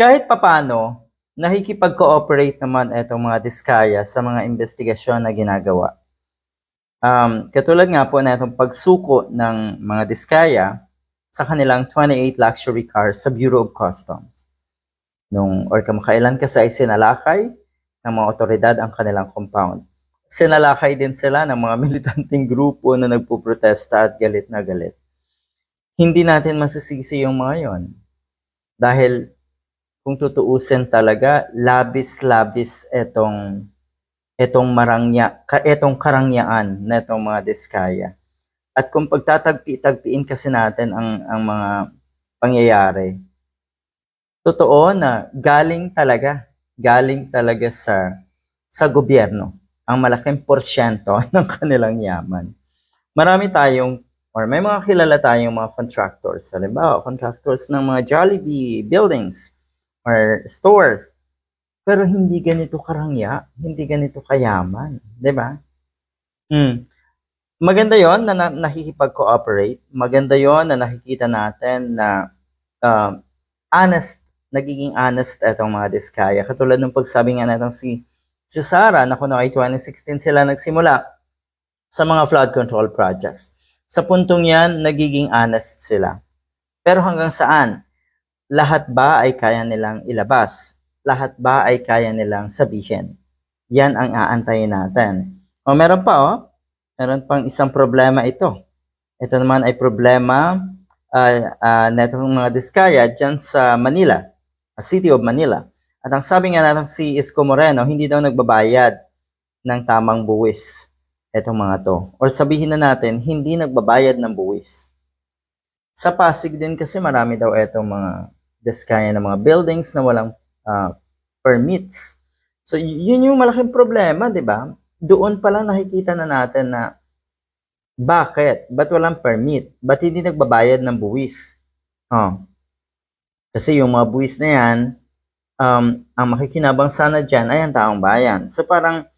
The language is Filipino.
kahit papano, nakikipag-cooperate naman itong mga diskaya sa mga investigasyon na ginagawa. Um, katulad nga po na itong pagsuko ng mga diskaya sa kanilang 28 luxury cars sa Bureau of Customs. Nung or kamakailan kasi ay sinalakay ng mga otoridad ang kanilang compound. Sinalakay din sila ng mga militanteng grupo na nagpuprotesta at galit na galit. Hindi natin masisisi yung mga yon. Dahil kung tutuusin talaga, labis-labis etong etong marangya, ka, etong karangyaan na etong mga diskaya. At kung pagtatagpi-tagpiin kasi natin ang, ang mga pangyayari, totoo na galing talaga, galing talaga sa, sa gobyerno ang malaking porsyento ng kanilang yaman. Marami tayong, or may mga kilala tayong mga contractors. Halimbawa, contractors ng mga Jollibee buildings or stores. Pero hindi ganito karangya, hindi ganito kayaman, 'di ba? Hmm. Maganda 'yon na, na nakikipag-cooperate. Maganda 'yon na nakikita natin na um, honest, nagiging honest itong mga diskaya. Katulad ng pagsabi nga natong si si Sarah na kuno ay 2016 sila nagsimula sa mga flood control projects. Sa puntong yan, nagiging honest sila. Pero hanggang saan? Lahat ba ay kaya nilang ilabas? Lahat ba ay kaya nilang sabihin? Yan ang aantayin natin. O meron pa oh, meron pang isang problema ito. Ito naman ay problema uh, uh, netong mga diskaya dyan sa Manila, City of Manila. At ang sabi nga natin si Isko Moreno, hindi daw nagbabayad ng tamang buwis itong mga to. Or sabihin na natin, hindi nagbabayad ng buwis. Sa Pasig din kasi marami daw itong mga diskaya ng mga buildings na walang uh, permits. So, yun yung malaking problema, di ba? Doon pa lang nakikita na natin na bakit? Ba't walang permit? Ba't hindi nagbabayad ng buwis? Oh. Kasi yung mga buwis na yan, um, ang makikinabang sana dyan ay ang taong bayan. So parang